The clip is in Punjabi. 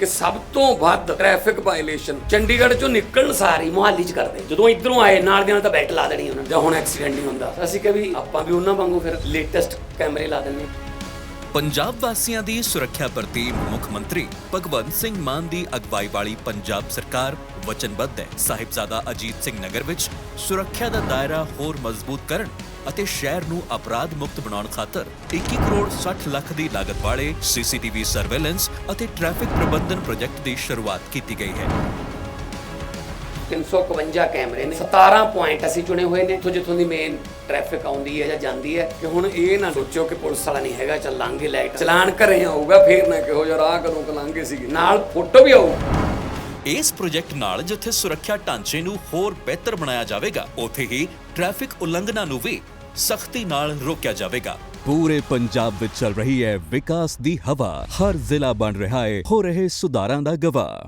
ਕਿ ਸਭ ਤੋਂ ਵੱਧ ਟ੍ਰੈਫਿਕ ਵਾਇਲੇਸ਼ਨ ਚੰਡੀਗੜ੍ਹ ਚੋਂ ਨਿਕਲਣ ਸਾਰੀ ਮੁਹੱਲੀ ਚ ਕਰਦੇ। ਜਦੋਂ ਇਧਰੋਂ ਆਏ, ਨਾਲ ਦੀ ਨਾਲ ਤਾਂ ਬੈਲਟ ਲਾ ਦੇਣੀ ਉਹਨਾਂ ਨੇ। ਜਾਂ ਹੁਣ ਐਕਸੀਡੈਂਟ ਨਹੀਂ ਹੁੰਦਾ। ਅਸੀਂ ਕਿਹਾ ਵੀ ਆਪਾਂ ਵੀ ਉਹਨਾਂ ਵਾਂਗੂ ਫਿਰ ਲੇਟੈਸਟ ਕੈਮਰੇ ਲਾ ਦਿੰਦੇ। ਪੰਜਾਬ ਵਾਸੀਆਂ ਦੀ ਸੁਰੱਖਿਆ ਪ੍ਰਤੀ ਮੁੱਖ ਮੰਤਰੀ ਭਗਵੰਤ ਸਿੰਘ ਮਾਨ ਦੀ ਅਗਵਾਈ ਵਾਲੀ ਪੰਜਾਬ ਸਰਕਾਰ ਵਚਨਬੱਧ ਹੈ। ਸਾਹਿਬਜ਼ਾਦਾ ਅਜੀਤ ਸਿੰਘ ਨਗਰ ਵਿੱਚ ਸੁਰੱਖਿਆ ਦਾ ਦਾਇਰਾ ਹੋਰ ਮਜ਼ਬੂਤ ਕਰਨ ਅਤੇ ਸ਼ਹਿਰ ਨੂੰ ਅਪਰਾਧ ਮੁਕਤ ਬਣਾਉਣ ਖਾਤਰ 21 ਕਰੋੜ 60 ਲੱਖ ਦੀ ਲਾਗਤ ਵਾਲੇ ਸੀਸੀਟੀਵੀ ਸਰਵੇਲੈਂਸ ਅਤੇ ਟ੍ਰੈਫਿਕ ਪ੍ਰਬੰਧਨ ਪ੍ਰੋਜੈਕਟ ਦੀ ਸ਼ੁਰੂਆਤ ਕੀਤੀ ਗਈ ਹੈ। 351 ਕੈਮਰੇ ਨੇ 17 ਪੁਆਇੰਟ ਅਸੀਂ ਚੁਣੇ ਹੋਏ ਨੇ ਜਿੱਥੋਂ ਜਿੱਥੋਂ ਦੀ ਮੇਨ ਟ੍ਰੈਫਿਕ ਆਉਂਦੀ ਹੈ ਜਾਂ ਜਾਂਦੀ ਹੈ। ਕਿ ਹੁਣ ਇਹ ਨਾ ਸੋਚਿਓ ਕਿ ਪੁਲਿਸ ਵਾਲਾ ਨਹੀਂ ਹੈਗਾ ਚੱਲ ਲਾਂਗੇ ਲਾਈਟ ਚਲਾਨ ਘਰੇ ਆਊਗਾ ਫੇਰ ਨਾ ਕਿਹੋ ਜਿਹਾ ਰਾਹ ਕਦੋਂ ਕਲਾਂਗੇ ਸੀਗੇ ਨਾਲ ਫੋਟੋ ਵੀ ਆਊ। ਇਸ ਪ੍ਰੋਜੈਕਟ ਨਾਲ ਜਿੱਥੇ ਸੁਰੱਖਿਆ ਢਾਂਚੇ ਨੂੰ ਹੋਰ ਬਿਹਤਰ ਬਣਾਇਆ ਜਾਵੇਗਾ ਉੱਥੇ ਹੀ ਟ੍ਰੈਫਿਕ ਉਲੰਘਣਾ ਨੂੰ ਵੀ ਸਖਤੀ ਨਾਲ ਰੋਕਿਆ ਜਾਵੇਗਾ। ਪੂਰੇ ਪੰਜਾਬ ਵਿੱਚ ਚੱਲ ਰਹੀ ਹੈ ਵਿਕਾਸ ਦੀ ਹਵਾ। ਹਰ ਜ਼ਿਲ੍ਹਾ ਬਣ ਰਿਹਾ ਹੈ, ਹੋ ਰਹੇ ਸੁਧਾਰਾਂ ਦਾ ਗਵਾਹ।